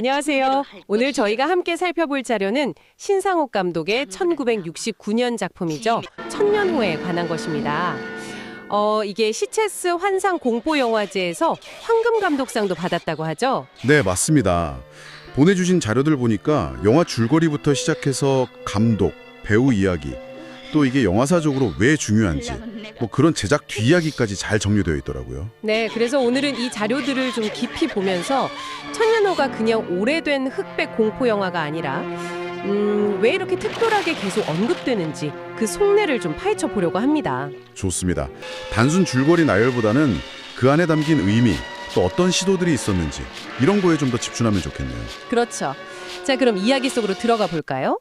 안녕하세요. 오늘 저희가 함께 살펴볼 자료는 신상옥 감독의 1969년 작품이죠. 천년호에 관한 것입니다. 어, 이게 시체스 환상 공포 영화제에서 황금 감독상도 받았다고 하죠. 네, 맞습니다. 보내주신 자료들 보니까 영화 줄거리부터 시작해서 감독, 배우 이야기, 또 이게 영화사적으로 왜 중요한지, 뭐 그런 제작 뒤이야기까지 잘 정리되어 있더라고요. 네, 그래서 오늘은 이 자료들을 좀 깊이 보면서 천년호가 그냥 오래된 흑백 공포 영화가 아니라 음, 왜 이렇게 특별하게 계속 언급되는지 그 속내를 좀 파헤쳐 보려고 합니다. 좋습니다. 단순 줄거리 나열보다는 그 안에 담긴 의미, 또 어떤 시도들이 있었는지 이런 거에 좀 더 집중하면 좋겠네요. 그렇죠. 자, 그럼 이야기 속으로 들어가 볼까요?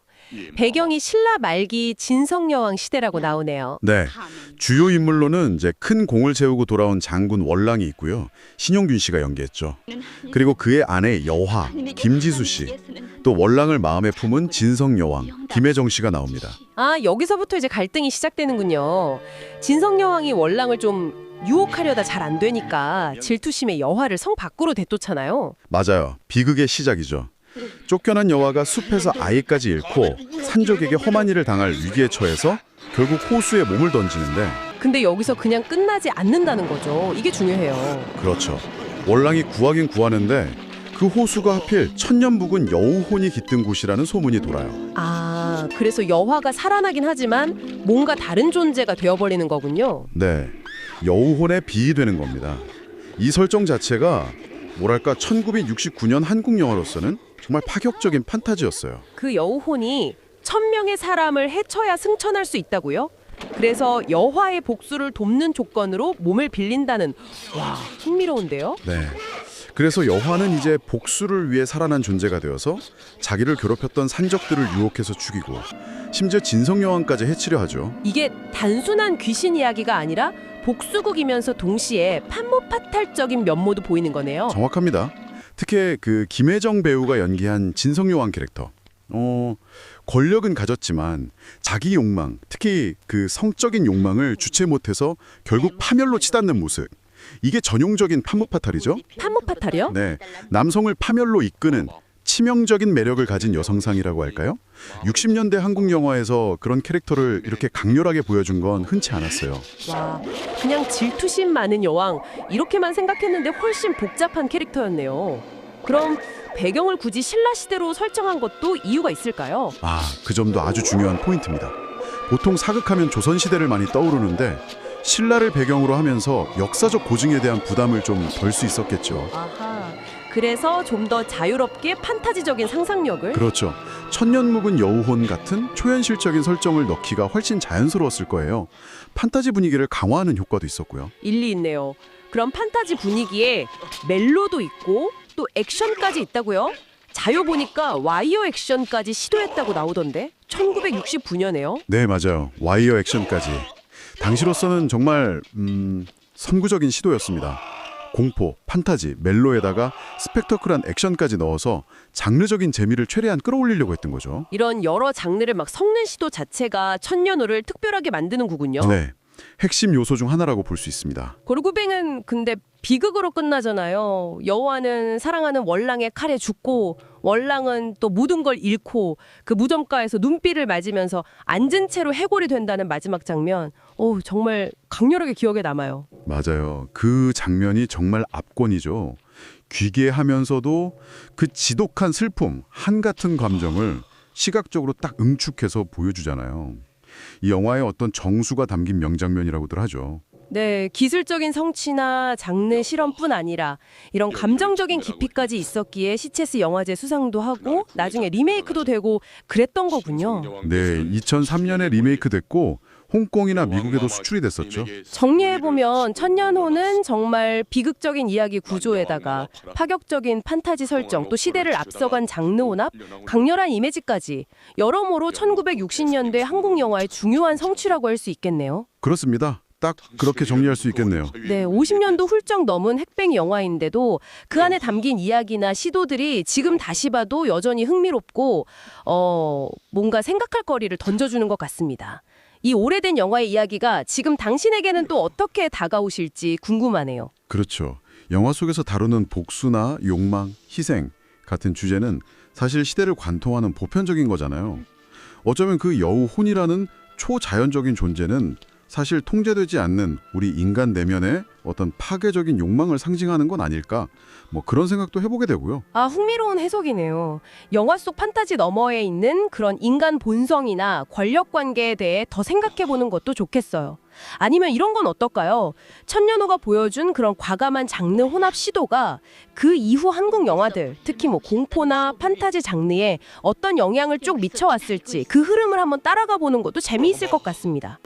배경이 신라 말기 진성여왕 시대라고 나오네요. 네, 주요 인물로는 이제 큰 공을 세우고 돌아온 장군 월랑이 있고요. 신용균 씨가 연기했죠. 그리고 그의 아내 여화, 김지수 씨, 또 월랑을 마음에 품은 진성여왕, 김혜정 씨가 나옵니다. 아, 여기서부터 이제 갈등이 시작되는군요. 진성여왕이 월랑을 좀 유혹하려다 잘 안 되니까 질투심에 여화를 성 밖으로 대쫓잖아요. 맞아요. 비극의 시작이죠. 쫓겨난 여화가 숲에서 아이까지 잃고 산적에게 험한 일을 당할 위기에 처해서 결국 호수에 몸을 던지는데 근데 여기서 그냥 끝나지 않는다는 거죠. 이게 중요해요. 그렇죠. 월랑이 구하긴 구하는데 그 호수가 하필 천년 묵은 여우혼이 깃든 곳이라는 소문이 돌아요. 아, 그래서 여화가 살아나긴 하지만 뭔가 다른 존재가 되어버리는 거군요. 네, 여우혼에 비유되는 겁니다. 이 설정 자체가 뭐랄까 1969년 한국 영화로서는 정말 파격적인 판타지였어요. 그 여우혼이 천 명의 사람을 해쳐야 승천할 수 있다고요? 그래서 여화의 복수를 돕는 조건으로 몸을 빌린다는 와 흥미로운데요? 네. 그래서 여화는 이제 복수를 위해 살아난 존재가 되어서 자기를 괴롭혔던 산적들을 유혹해서 죽이고 심지어 진성 여왕까지 해치려 하죠. 이게 단순한 귀신 이야기가 아니라 복수국이면서 동시에 판무파탈적인 면모도 보이는 거네요. 정확합니다. 특히 그 김혜정 배우가 연기한 진성여왕 캐릭터. 어, 권력은 가졌지만 자기 욕망, 특히 그 성적인 욕망을 주체 못해서 결국 파멸로 치닫는 모습. 이게 전형적인 판무파탈이죠. 판무파탈이요? 네, 남성을 파멸로 이끄는 치명적인 매력을 가진 여성상이라고 할까요? 60년대 한국 영화에서 그런 캐릭터를 이렇게 강렬하게 보여준 건 흔치 않았어요. 와 그냥 질투심 많은 여왕 이렇게만 생각했는데 훨씬 복잡한 캐릭터였네요. 그럼 배경을 굳이 신라 시대로 설정한 것도 이유가 있을까요? 아, 그 점도 아주 중요한 포인트입니다. 보통 사극하면 조선시대를 많이 떠오르는데 신라를 배경으로 하면서 역사적 고증에 대한 부담을 좀 덜 수 있었겠죠. 아하. 그래서 좀 더 자유롭게 판타지적인 상상력을 그렇죠. 천년 묵은 여우혼 같은 초현실적인 설정을 넣기가 훨씬 자연스러웠을 거예요. 판타지 분위기를 강화하는 효과도 있었고요. 일리 있네요. 그럼 판타지 분위기에 멜로도 있고 또 액션까지 있다고요? 자료 보니까 와이어 액션까지 시도했다고 나오던데 1969년에요. 네, 맞아요. 와이어 액션까지. 당시로서는 정말 음, 선구적인 시도였습니다. 공포, 판타지, 멜로에다가 스펙터클한 액션까지 넣어서 장르적인 재미를 최대한 끌어올리려고 했던 거죠. 이런 여러 장르를 막 섞는 시도 자체가 천년호를 특별하게 만드는 거군요. 네. 핵심 요소 중 하나라고 볼 수 있습니다. 고르구뱅은 근데 비극으로 끝나잖아요. 여호와는 사랑하는 월랑의 칼에 죽고 월랑은 또 모든 걸 잃고 그 무덤가에서 눈길을 맞으면서 앉은 채로 해골이 된다는 마지막 장면. 오, 정말 강렬하게 기억에 남아요. 맞아요. 그 장면이 정말 압권이죠. 귀괴하면서도 그 지독한 슬픔, 한같은 감정을 시각적으로 딱 응축해서 보여주잖아요. 이 영화에 어떤 정수가 담긴 명장면이라고들 하죠. 네, 기술적인 성취나 장르 실험뿐 아니라 이런 감정적인 깊이까지 있었기에 시체스 영화제 수상도 하고 나중에 리메이크도 되고 그랬던 거군요. 네, 2003년에 리메이크 됐고 홍콩이나 미국에도 수출이 됐었죠. 정리해보면 천년호는 정말 비극적인 이야기 구조에다가 파격적인 판타지 설정 또 시대를 앞서간 장르 혼합 강렬한 이미지까지 여러모로 1960년대 한국 영화의 중요한 성취라고 할 수 있겠네요. 그렇습니다. 딱 그렇게 정리할 수 있겠네요. 네, 50년도 훌쩍 넘은 핵백 영화인데도 그 안에 담긴 이야기나 시도들이 지금 다시 봐도 여전히 흥미롭고 어, 뭔가 생각할 거리를 던져주는 것 같습니다. 이 오래된 영화의 이야기가 지금 당신에게는 또 어떻게 다가오실지 궁금하네요. 그렇죠. 영화 속에서 다루는 복수나 욕망, 희생, 같은 주제는 사실 시대를 관통하는 보편적인 거잖아요. 어쩌면 그 여우 혼이라는 초자연적인 존재는 사실 통제되지 않는 우리 인간 내면의 어떤 파괴적인 욕망을 상징하는 건 아닐까? 뭐 그런 생각도 해보게 되고요. 아, 흥미로운 해석이네요. 영화 속 판타지 너머에 있는 그런 인간 본성이나 권력 관계에 대해 더 생각해 보는 것도 좋겠어요. 아니면 이런 건 어떨까요? 천년호가 보여준 그런 과감한 장르 혼합 시도가 그 이후 한국 영화들, 특히 뭐 공포나 판타지 장르에 어떤 영향을 쭉 미쳐왔을지 그 흐름을 한번 따라가 보는 것도 재미있을 것 같습니다.